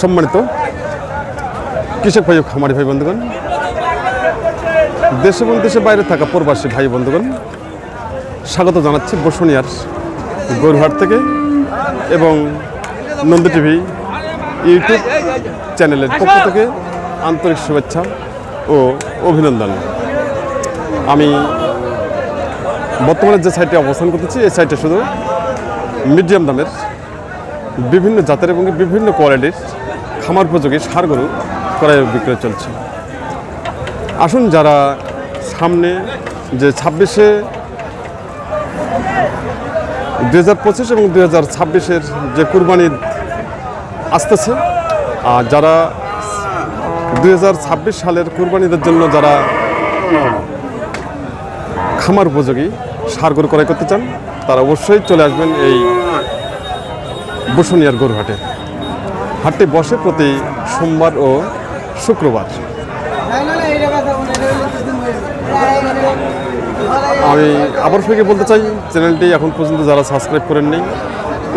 সম্মানিত কৃষক ভাই খামারি ভাই বন্ধুগণ, দেশ এবং দেশের বাইরে থাকা প্রবাসী ভাই বন্ধুগণ, স্বাগত জানাচ্ছি বসুনিয়ার গরুহাট থেকে এবং নন্দী টিভি ইউটিউব চ্যানেলের পক্ষ থেকে আন্তরিক শুভেচ্ছা ও অভিনন্দন। আমি বর্তমানে যে সাইটে অবস্থান করতেছি, এই সাইটে শুধু মিডিয়াম দামের বিভিন্ন জাতের এবং বিভিন্ন কোয়ালিটির খামার উপযোগী সার গরু ক্রয় বিক্রয় চলছে। আসুন যারা সামনে যে ছাব্বিশে দু হাজার পঁচিশ এবং দু হাজার ছাব্বিশের যে কুরবানি আসতেছে, আর যারা দুই হাজার ছাব্বিশ সালের কুরবানিদের জন্য যারা খামার উপযোগী সার গরু ক্রয় করতে চান, তারা অবশ্যই চলে আসবেন এই বসুনিয়ার গরু হাটে হাটটি বসে প্রতি সোমবার ও শুক্রবার। আমি আবার ফেকে বলতে চাই, চ্যানেলটি এখন পর্যন্ত যারা সাবস্ক্রাইব করেননি,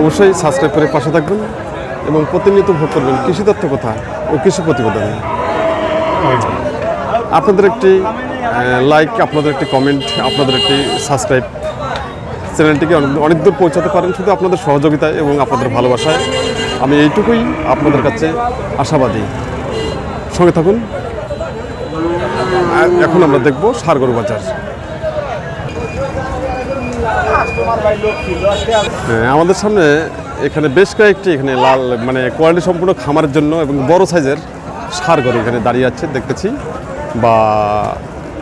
অবশ্যই সাবস্ক্রাইব করে পাশে থাকবেন এবং প্রতিনিয়ত ভোগ করবেন কৃষি তথ্য কথা ও কৃষি প্রতিবেদন। আপনাদের একটি লাইক আপনাদের একটি কমেন্ট আপনাদের একটি সাবস্ক্রাইব চ্যানেলটিকে অনেক- দূর পৌঁছাতে পারেন শুধু আপনাদের সহযোগিতায় এবং আপনাদের ভালোবাসায়। আমি এইটুকুই আপনাদের কাছে আশাবাদী। সঙ্গে থাকুন। এখন আমরা দেখব সারগরু বাজার। হ্যাঁ, আমাদের সামনে এখানে বেশ কয়েকটি এখানে লাল মানে কোয়ালিটি সম্পূর্ণ খামারের জন্য এবং বড় সাইজের সার গরু এখানে দাঁড়িয়ে আছে দেখতেছি। বা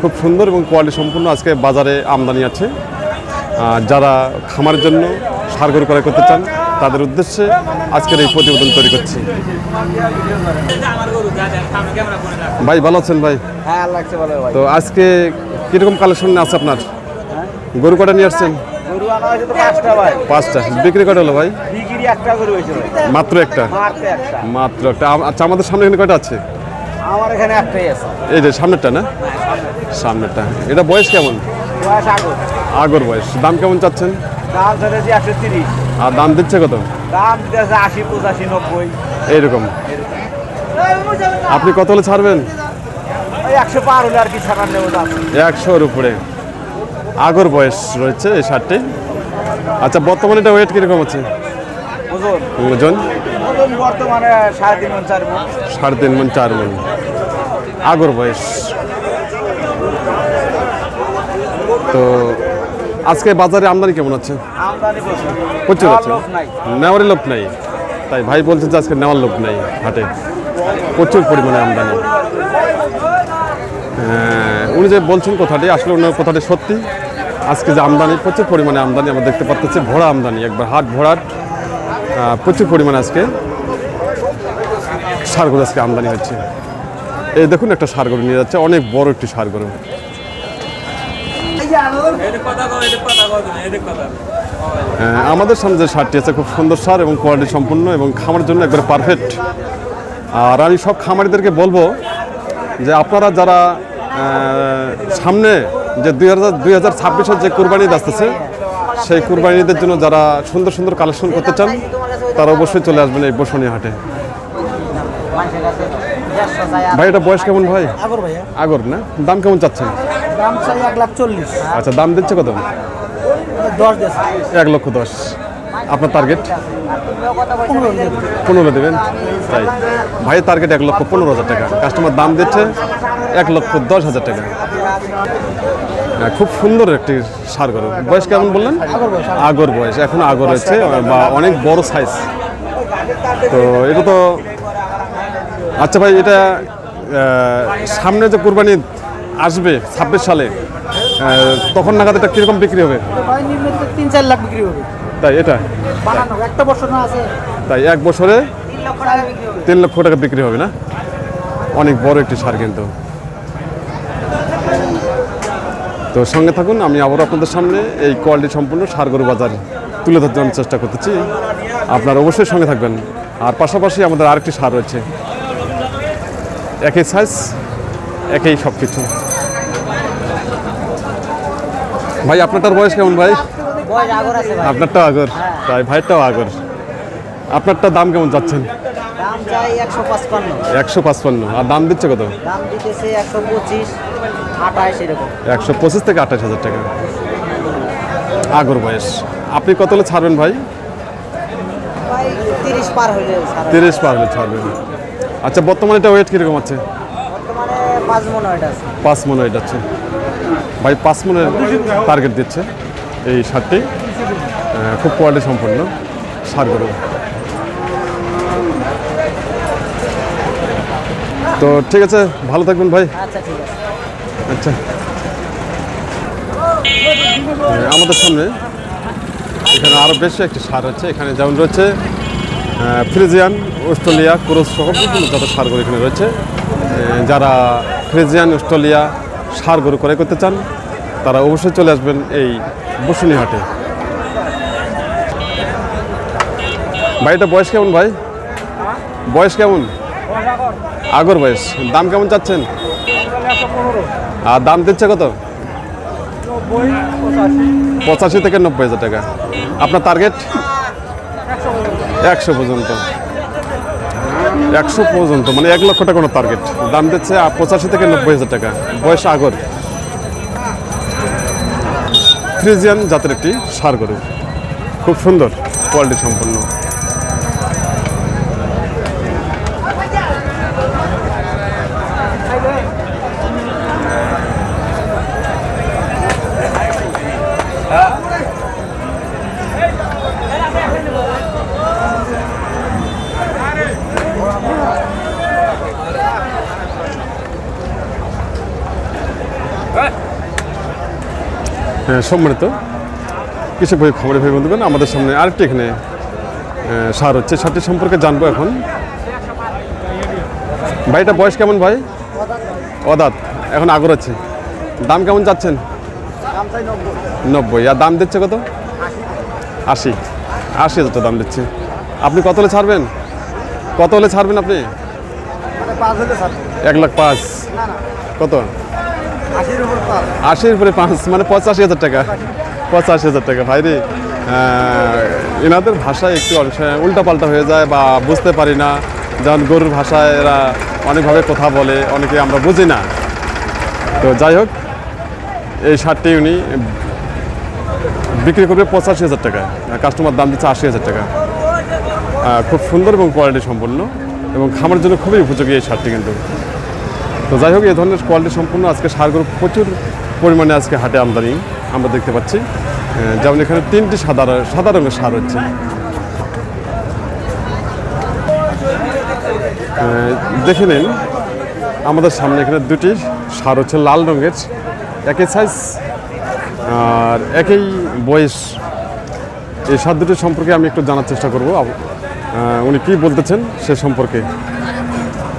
খুব সুন্দর এবং কোয়ালিটি সম্পূর্ণ আজকে বাজারে আমদানি আছে। যারা খামারের জন্য সার গরু ক্রয় করতে চান তাদের উদ্দেশ্যে আজকের এই প্রতিবেদন তৈরি করছি। ভাই ভালো আছেন ভাই? হ্যাঁ তো আজকে কীরকম কালেকশন আছে আপনার? গরু কটা নিয়ে আসছেন? পাঁচটা বিক্রি কটা হলো ভাই? মাত্র একটা? মাত্র একটা। আচ্ছা আমাদের সামনে এখানে কয়টা আছে? আমার এখানে একটাই আছে। এই যে সামনেরটা না? সামনেরটা। এটা বয়স কেমন? বয়স আগর আগর বয়স। দাম কেমন চাচ্ছেন? দাম ধরেছি একশো তিরিশ। আর দাম দিচ্ছে কত? দাম দিতেছে আশি পঁচাশি নব্বই। এইরকম আপনি কত হলে ছাড়বেন? একশো পার হলে আর কি ছাড়ার নেব একশোর উপরে। আগর বয়স রয়েছে এই শার্টটি। আচ্ছা বর্তমানে এটা ওয়েট কীরকম আছে? ওজন? ওজন? বর্তমানে সাড়ে তিন মন চার মন সাড়ে তিন মন চার মন আগর বয়স। তো আজকে বাজারে আমদানি কেমন আছে? প্রচুর প্রচুর নেওয়ার আছে। লোক নাই। নেওয়ারই লোক নাই। তাই ভাই বলছে যে আজকে নেওয়ার লোক নাই হাটে। প্রচুর পরিমাণে আমদানি। হ্যাঁ, উনি যে বলছেন কথাটি আসলে ওনার কথাটি সত্যি। আজকে যে আমদানি প্রচুর পরিমাণে আমদানি আমরা দেখতে পাচ্ছি ভরা আমদানি একবার হাট ভরাট প্রচুর পরিমাণে আজকে সারগরু আজকে আমদানি হচ্ছে। এই দেখুন একটা সারগরু নিয়ে যাচ্ছে অনেক বড় একটি সারগরু আমাদের সামনে যে সারটি আছে খুব সুন্দর সার এবং কোয়ালিটি সম্পূর্ণ এবং খামারের জন্য একবারে পারফেক্ট আর আমি সব খামারিদেরকে বলব যে আপনারা যারা সামনে যে দুই হাজার দুই হাজার ছাব্বিশের যে কুরবানি আসতেছে সেই কুরবানিদের জন্য যারা সুন্দর সুন্দর কালেকশন করতে চান তারা অবশ্যই চলে আসবেন এই বসনি হাটে। ভাই এটা বয়স কেমন ভাই? আগর না? দাম কেমন চাচ্ছেন? দাম চাই এক লাখ চল্লিশ। আচ্ছা দাম দিচ্ছে কত? দশ এক লক্ষ দশ। আপনার টার্গেট পনেরো দেবেন। তাই। ভাইয়ের টার্গেট এক লক্ষ পনেরো হাজার টাকা। কাস্টমার দাম দিচ্ছে এক লক্ষ দশ হাজার টাকা। হ্যাঁ, খুব সুন্দর একটি সার গরু। বয়স কেমন বললেন? আগর বয়স এখন আগর হয়েছে বা অনেক বড় সাইজ তো এটা তো আচ্ছা ভাই এটা সামনে যে কুরবানি আসবে ছাব্বিশ সালে। তখন নাগাদ এটা কীরকম বিক্রি হবে? তিন চার লাখ বিক্রি হবে। তাই এটা? একটা বছর না আছে। তাই এক বছরে তিন লক্ষ টাকা বিক্রি হবে। না? অনেক বড় একটি সার কিন্তু। তো সঙ্গে থাকুন আমি আবারও আপনাদের সামনে এই কোয়ালিটি সম্পূর্ণ সারগরু বাজার তুলে ধরার জন্য চেষ্টা করতেছি। আপনারা অবশ্যই সঙ্গে থাকবেন। আর পাশাপাশি আমাদের আরেকটি সার রয়েছে। একই সাইজ একই সব কিছু ভাই আপনারটার বয়স কেমন ভাই? আপনারটাও আগর? তাই ভাইটাও আগর। আপনারটা দাম কেমন চাচ্ছেন? একশো পাঁচপান্ন। আর দাম দিচ্ছে কত? একশো পঁচিশ থেকে আঠাশ হাজার টাকা। আগর বয়স। আপনি কত হলে ছাড়বেন ভাই? তিরিশ পার হইলে তিরিশ পার হলে ছাড়বেন। আচ্ছা বর্তমানে এটা ওয়েট কীরকম আছে? পাঁচ মনে হয় আছে। পাঁচ মন ওয়েট আছে। ভাই পাঁচ মনের টার্গেট দিচ্ছে এই সারটি। খুব কোয়ালিটি সম্পন্ন সার গরু। তো ঠিক আছে ভালো থাকবেন ভাই। আচ্ছা আচ্ছা। আমাদের সামনে এখানে আরও বেশি একটি সার আছে। এখানে যেমন রয়েছে ফ্রিজিয়ান অস্ট্রেলিয়া ক্রোস সহ বিভিন্ন যত সারগুলো এখানে রয়েছে। যারা ফ্রিজিয়ান অস্ট্রেলিয়া সার গরু ক্রয় করতে চান, তারা অবশ্যই চলে আসবেন এই বসুনি হাটে ভাইটা বয়স কেমন ভাই? বয়স কেমন? আগর বয়স। দাম কেমন চাচ্ছেন? আর দাম দিচ্ছে কত? পঁচাশি থেকে নব্বই হাজার টাকা। আপনার টার্গেট একশো পর্যন্ত। একশো পর্যন্ত মানে এক লক্ষ টাকা কোনো টার্গেট দাম দিচ্ছে পঁচাশি থেকে নব্বই হাজার টাকা। বয়স আগর। ফ্রিজিয়ান জাতের একটি সার গরু। খুব সুন্দর কোয়ালিটি সম্পন্ন। সম্মানিত কৃষক ভাই খবরে ভাই বন্ধুগণ আমাদের সামনে আরেকটি এখানে সার হচ্ছে। সারটি সম্পর্কে জানব এখন। ভাইটা বয়স কেমন ভাই? অদাত। এখন আগর আছে। দাম কেমন যাচ্ছেন? নব্বই। আর দাম দিচ্ছে কত? আশি। আশি হাজার দাম দিচ্ছে। আপনি কত হলে ছাড়বেন? কত হলে ছাড়বেন আপনি? মানে এক লাখ পাঁচ। কত? আশির উপর পাঁচ। মানে পঁচাশি হাজার টাকা। পঁচাশি হাজার টাকা, ভাই রে। এনাদের ভাষায় একটু উল্টাপাল্টা হয়ে যায় বা বুঝতে পারি না। যেমন গরুর ভাষায় এরা অনেকভাবে কথা বলে, অনেকে আমরা বুঝি না। তো যাই হোক, এই শার্টটি উনি বিক্রি করবে পঁচাশি হাজার টাকা কাস্টমার দাম দিচ্ছে আশি হাজার টাকা। খুব সুন্দর এবং কোয়ালিটি সম্পন্ন এবং খামার জন্য খুবই উপযোগী এই শার্টটি কিন্তু। তো যাই হোক, এই ধরনের কোয়ালিটি সম্পূর্ণ আজকে সারগুলো প্রচুর পরিমাণে আজকে হাটে আমদানি আমরা দেখতে পাচ্ছি। যেমন এখানে তিনটি সাদা সাদা রঙের সার হচ্ছে দেখে নিন, আমাদের সামনে এখানে দুটি সার হচ্ছে লাল রঙের, একই সাইজ আর একই বয়স। এই সার দুটি সম্পর্কে আমি একটু জানার চেষ্টা করব। উনি কী বলতেছেন সে সম্পর্কে?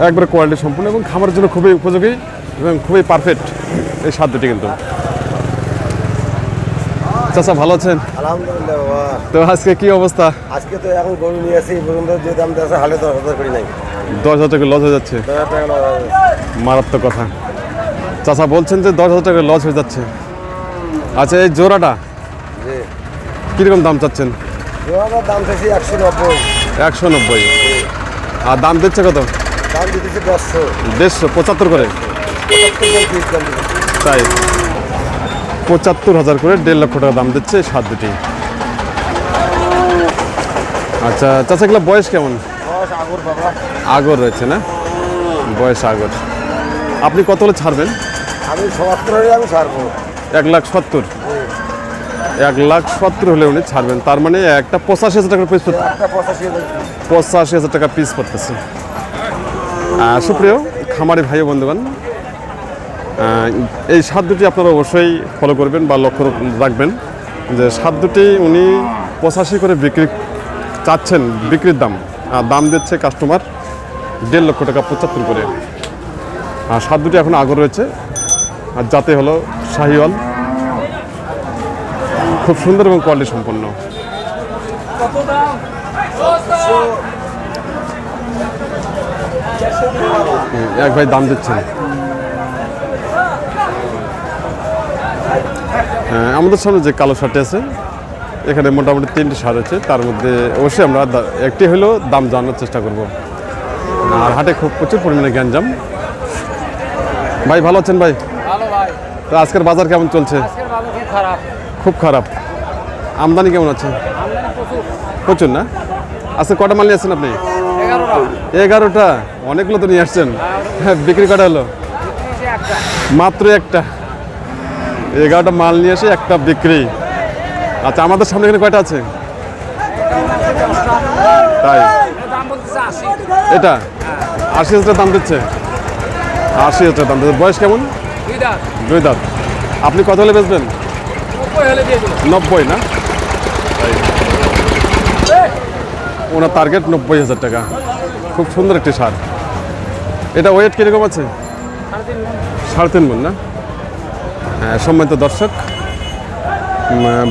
একবারে কোয়ালিটি সম্পূর্ণ এবং খামারের জন্য খুবই উপযোগী এবং খুবই পারফেক্ট এই খাদ্যটি কিন্তু। চাচা ভালো আছেন? আলহামদুলিল্লাহ তো আজকে কি অবস্থা? আজকে তো এখন গরু নিয়ে আসি পর্যন্ত যে দাম আছে হালে দশ হাজার করি নাই। দশ হাজার টাকা লস হয়ে যাচ্ছে। মারাত্মক কথা। চাচা বলছেন যে দশ হাজার টাকা লস হয়ে যাচ্ছে। আচ্ছা এই জোড়াটা কীরকম দাম চাচ্ছেন? জোড়াটার দাম চাইছি একশো নব্বই। একশো নব্বই। আর দাম দিচ্ছে কত? দেড়শো। পঁচাত্তর করে। তাই। পঁচাত্তর হাজার করে দেড় লক্ষ টাকা দাম দিচ্ছে সাত দুটি। আচ্ছা চাচা এগুলো বয়স কেমন? আগর রয়েছে না? বয়স আগর। আপনি কত হলে ছাড়বেন? আমি সত্তর হলে আমি ছাড়বো। এক লাখ সত্তর। এক লাখ সত্তর হলে উনি ছাড়বেন। তার মানে একটা পঁচাশি হাজার টাকার পিস পঁচাশি হাজার টাকা পিস পড়তেছে। সুপ্রিয় খামারি ভাই ও বন্ধুগণ এই স্বাদ দুটি আপনারা অবশ্যই ফলো করবেন বা লক্ষ্য রাখবেন যে স্বাদ দুটি উনি পঁচাশি করে বিক্রি চাচ্ছেন, বিক্রির দাম, আর দাম দিচ্ছে কাস্টমার দেড় লক্ষ টাকা পঁচাত্তর করে। আর স্বাদ দুটি এখন আগর রয়েছে, আর যাতে হলো শাহিওয়াল, খুব সুন্দর এবং কোয়ালিটি সম্পন্ন। এক ভাই দাম দিচ্ছেন। হ্যাঁ, আমাদের সামনে যে কালো শার্টটি আছে এখানে মোটামুটি তিনটি সার আছে তার মধ্যে অবশ্যই আমরা একটি হলেও দাম জানার চেষ্টা করব। আর হাটে খুব প্রচুর পরিমাণে গ্যাঞ্জাম। ভাই ভালো আছেন ভাই? তো আজকের বাজার কেমন চলছে? খুব খারাপ। আমদানি কেমন আছে? প্রচুর না? আজকে কটা মাল নিয়ে আসছেন আপনি? এগারোটা। অনেকগুলো তো নিয়ে আসছেন। হ্যাঁ বিক্রি কটা হলো? মাত্র একটা। এগারোটা মাল নিয়ে এসে একটা বিক্রি। আচ্ছা আমাদের সামনে এখানে কয়টা আছে? তাই? এটা? আশি হাজার দাম দিচ্ছে। আশি হাজার দাম দিচ্ছে। বয়স কেমন? দুই দাঁত। আপনি কত হলে বেচবেন? নব্বই না তাই। ওনার টার্গেট নব্বই হাজার টাকা। খুব সুন্দর একটি সার। এটা ওয়েট কীরকম আছে? সাড়ে তিন মন। না? হ্যাঁ সম্মানিত দর্শক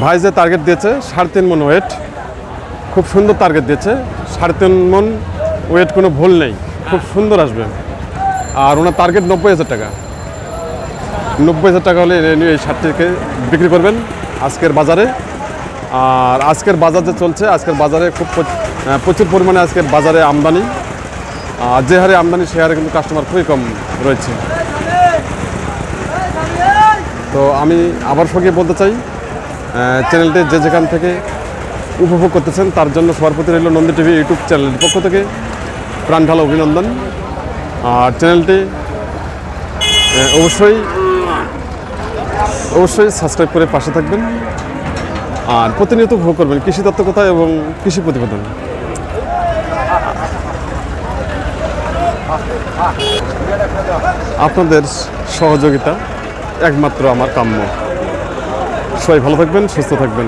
ভাই যে টার্গেট দিয়েছে, সাড়ে তিন মন ওয়েট খুব সুন্দর টার্গেট দিয়েছে। সাড়ে তিন মন ওয়েট কোনো ভুল নেই, খুব সুন্দর আসবে। আর ওনার টার্গেট নব্বই হাজার টাকা। নব্বই হাজার টাকা হলে এই শার্টটিকে বিক্রি করবেন আজকের বাজারে। আর আজকের বাজার যে চলছে, আজকের বাজারে খুব প্রচুর পরিমাণে আজকে বাজারে আমদানি। আর যে হারে আমদানি, সে হারে কিন্তু কাস্টমার খুবই কম রয়েছে। তো আমি আবার সঙ্গে বলতে চাই চ্যানেলটি যে যেখান থেকে উপভোগ করতেছেন, তার জন্য সবার প্রতি রইল নন্দী টিভি ইউটিউব চ্যানেলের পক্ষ থেকে প্রাণ ঢালা অভিনন্দন। আর চ্যানেলটি অবশ্যই অবশ্যই সাবস্ক্রাইব করে পাশে থাকবেন। আর প্রতিনিয়ত উপভোগ করবেন কৃষি তত্ত্ব কথা এবং কৃষি প্রতিবেদন। আপনাদের সহযোগিতা একমাত্র আমার কাম্য। সবাই ভালো থাকবেন সুস্থ থাকবেন।